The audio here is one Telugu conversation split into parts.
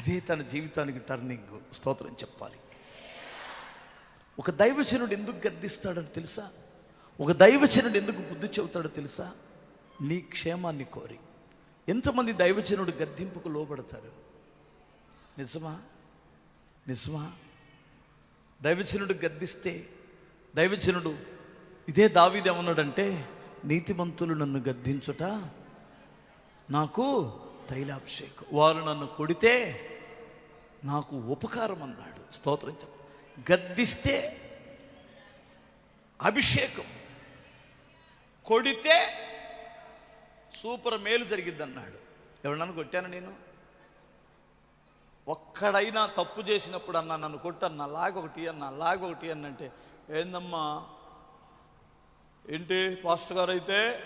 అదే తన జీవితానికి టర్నింగ్ స్తోత్రం చెప్పాలి. ఒక దైవచనుడు ఎందుకు గద్దిస్తాడో తెలుసా? ఒక దైవచనుడు ఎందుకు బుద్ధి చెబుతాడో తెలుసా? నీ క్షేమాన్ని కోరి. ఎంతమంది దైవజనుడు గద్దింపుకు లోబడతారు? నిజమా? నిజమా? దైవజనుడు గద్దిస్తే దైవజనుడు ఇదే దావిదేమన్నాడంటే నీతిమంతులు నన్ను గద్దించుట నాకు తైలాభిషేకం. వారు నన్ను కొడితే నాకు ఉపకారం అన్నాడు. స్తోత్రం చెప్ప. గద్దిస్తే అభిషేకం. కొడితే సూపర్ మేలు జరిగిద్ది అన్నాడు ఎవరన్నా కొట్టాను నేను? ఒక్కడైనా తప్పు చేసినప్పుడు అన్న నన్ను కొట్టన్న లాగొకటి అన్న లాగొకటి అన్న అంటే ఏందమ్మా? ఏంటి పాస్టర్ గారు అయితే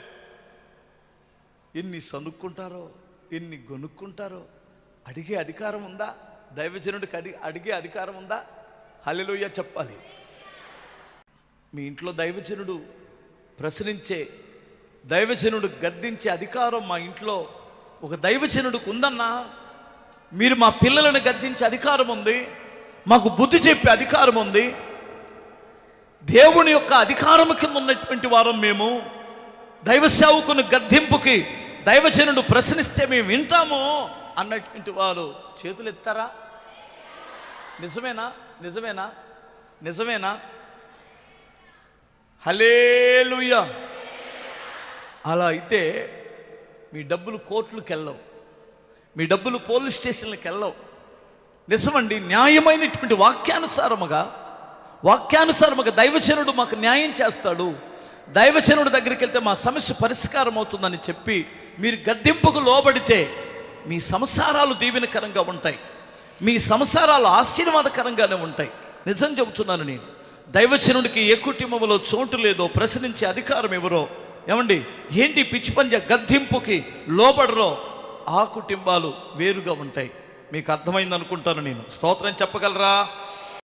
ఎన్ని సనుక్కుంటారో? ఎన్ని గొనుక్కుంటారో? అడిగే అధికారం ఉందా? దైవజనుడికి అడి అడిగే అధికారం ఉందా? హల్లెలూయా చెప్పాలి. మీ ఇంట్లో దైవజనుడు ప్రశ్నించే దైవజనుడు గద్దించే అధికారం మా ఇంట్లో ఒక దైవజనుడికి ఉందన్నా మీరు మా పిల్లలను గద్దించే అధికారం ఉంది మాకు బుద్ధి చెప్పే అధికారం ఉంది. దేవుని యొక్క అధికారం కింద ఉన్నటువంటి వారం మేము దైవ సేవకుని గద్దింపుకి దైవజనుడు ప్రశ్నిస్తే మేము వింటాము అన్నటువంటి వాళ్ళు చేతులు ఎత్తారా? నిజమేనా? నిజమేనా? నిజమేనా? హలేలుయ్యా అలా అయితే మీ డబ్బులు కోర్టులకు వెళ్ళవు మీ డబ్బులు పోలీస్ స్టేషన్లకు వెళ్ళవు నిజమండి న్యాయమైనటువంటి వాక్యానుసారముగా వాక్యానుసారముగా దైవచనుడు మాకు న్యాయం చేస్తాడు. దైవచనుడి దగ్గరికి వెళ్తే మా సమస్య పరిష్కారం అవుతుందని చెప్పి మీరు గద్దెంపుకు లోబడితే మీ సంసారాలు దీవెనకరంగా ఉంటాయి. మీ సంసారాలు ఆశీర్వాదకరంగానే ఉంటాయి. నిజం చెబుతున్నాను నేను. దైవచనుడికి ఏ కుటుంబంలో చోటు లేదో ప్రశ్నించే అధికారం ఎవరో ఏమండి ఏంటి పిచ్చి పంజ గద్దింపుకి లోబడరో ఆ కుటుంబాలు వేరుగా ఉంటాయి. మీకు అర్థమైంది అనుకుంటాను నేను. స్తోత్రం చెప్పగలరా?